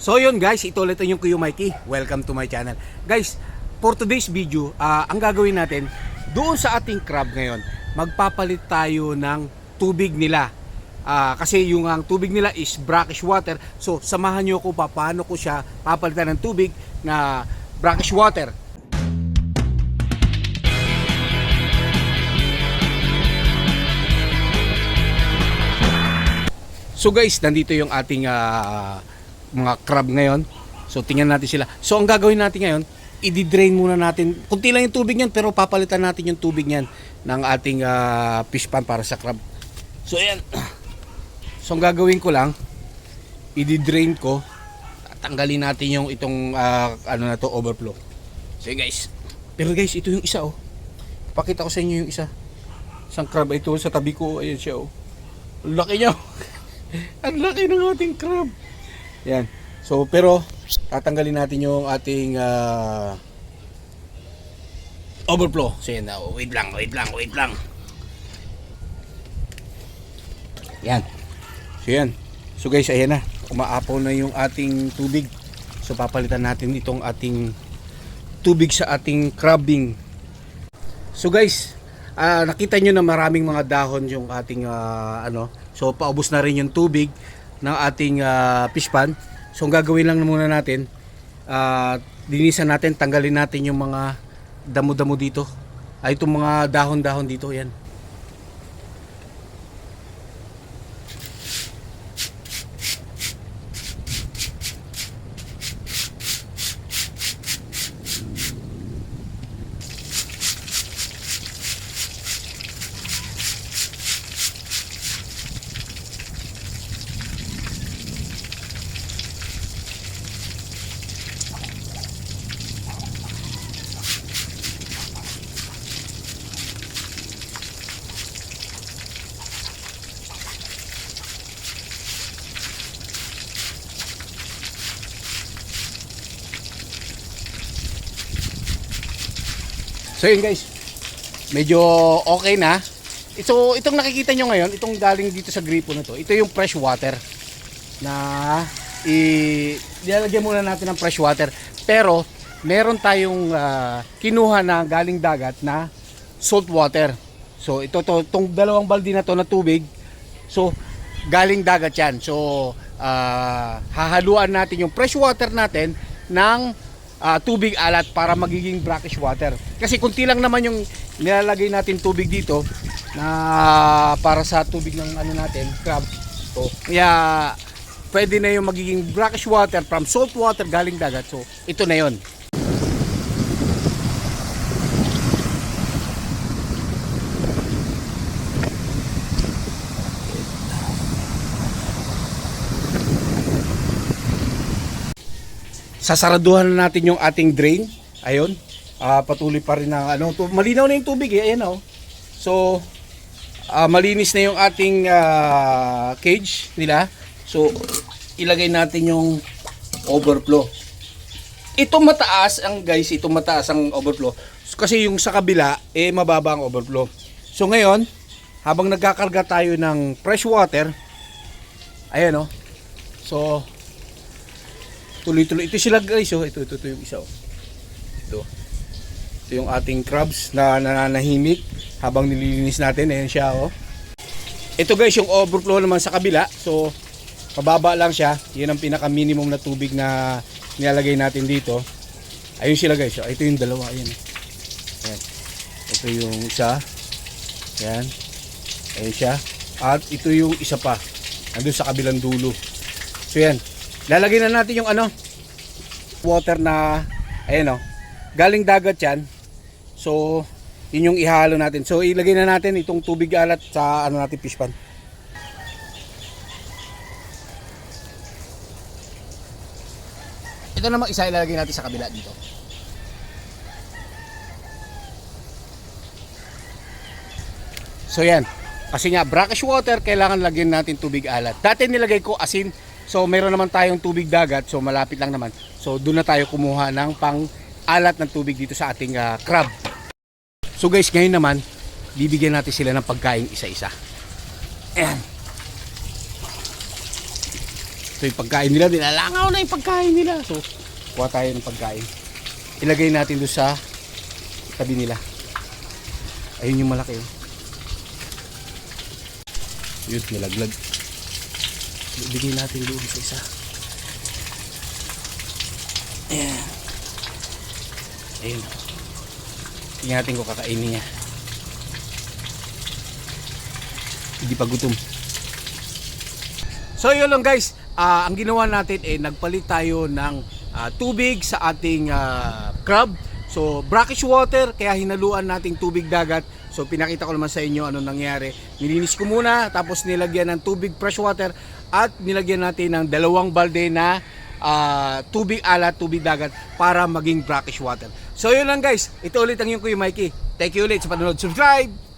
So yun guys, ito ulit yung Kuya Mikey. Welcome to my channel. Guys, for today's video, ah, ang gagawin natin, doon sa ating crab ngayon, magpapalit tayo ng tubig nila. Ah, kasi yung ang tubig nila is brackish water. So samahan nyo ko pa paano ko siya papalitan ng tubig na brackish water. So guys, nandito yung ating ah, mga crab ngayon. So tingnan natin sila. So ang gagawin natin ngayon, i-drain muna natin. Kunti lang yung tubig niyan pero papalitan natin yung tubig niyan ng ating ah, fish pan para sa crab. So ayan. So ang gagawin ko lang, i-drain ko. Tanggalin natin yung itong ah, ano na to overflow. So guys. Pero guys, ito yung isa oh. Pakita ko sa inyo yung isa. Isang crab ito sa tabi ko. Ayan siya oh. Ang Laki niya. oh. Ang laki ng ating crab. Yan. So, pero tatanggalin natin yung ating ah, overflow. So, yan. oh, wait lang, wait lang, wait lang. Yan. So, yan. So, guys, ayan na. Umaapaw na yung ating tubig. So, papalitan natin itong ating tubig sa ating crabbing. So, guys, ah, nakita nyo na maraming mga dahon yung ating ah, ano. So paubos na rin yung tubig ng ating ah, fish pan. So ang gagawin lang muna natin, ah, linisan natin, tanggalin natin yung mga damo-damo dito. Ay itong mga dahon-dahon dito, yan. So yun guys, medyo okay na. Ito, itong nakikita nyo ngayon, itong galing dito sa gripo na to, ito yung fresh water na i nilalagyan muna natin ng fresh water. Pero meron tayong ah, kinuha na galing dagat na salt water. So ito to, tong dalawang balde na to na tubig. So galing dagat 'yan. So ah, hahaluan natin yung fresh water natin ng ah, tubig alat para magiging brackish water. Kasi kunti lang naman yung nilalagay natin tubig dito na para sa tubig ng ano natin, crab. So, kaya pwede na yung magiging brackish water from salt water galing dagat. So, ito na yon. Sasaraduhan na natin yung ating drain. Ayun. Ah, patuloy pa rin ng ano, malinaw na yung tubig eh. Ayan oh. So, ah, malinis na yung ating ah, cage nila. So, ilagay natin yung overflow. Ito mataas ang guys, ito mataas ang overflow. Kasi yung sa kabila, eh mababa ang overflow. So ngayon, habang nagkakarga tayo ng fresh water, ayan oh. So, tuloy-tuloy. Ito sila guys oh. Ito, ito, ito yung isa oh. Ito. Ito yung ating crabs na nananahimik habang nililinis natin. Ayan siya oh. Ito guys, yung overflow naman sa kabila. So, mababa lang siya. Yan ang pinaka minimum na tubig na nilalagay natin dito. Ayun sila guys. So, ito yung dalawa. Ayan. Ayan. Ito yung isa. Ayan. Ayan siya. At ito yung isa pa. Andun sa kabilang dulo. So yan. Lalagay na natin yung ano. Water na. Ayan o. Galing dagat yan. So, yun yung ihalo natin. So, ilagay na natin itong tubig alat sa ano natin fish pan. Ito namang isa ilalagay natin sa kabila dito. So yan. Kasi nga brackish water kailangan lagyan natin tubig alat. Dati nilagay ko asin. So meron naman tayong tubig dagat. So malapit lang naman. So doon na tayo kumuha ng pang alat ng tubig dito sa ating ah, crab. So guys, ngayon naman bibigyan natin sila ng pagkain isa-isa. Ayan. Ito yung pagkain nila. Dinalangaw na yung pagkain nila. So, kuha tayo ng pagkain. Ilagay natin doon sa tabi nila. Ayun yung malaki. Oh. Yun, nilaglag. Ibigay natin doon sa isa. Ayan. Ayun. Tingnan natin kung kakainin niya. Hindi pa gutom. So yun lang guys, Ah, ang ginawa natin eh nagpalit tayo ng ah, tubig sa ating ah, crab. So brackish water kaya hinaluan nating tubig dagat. So pinakita ko naman sa inyo ano nangyari. Nilinis ko muna tapos nilagyan ng tubig fresh water at nilagyan natin ng dalawang balde na ah, tubig alat, tubig dagat para maging brackish water. So yun lang guys, ito ulit ang yung Kuya Mikey. Thank you ulit sa panonood. Subscribe!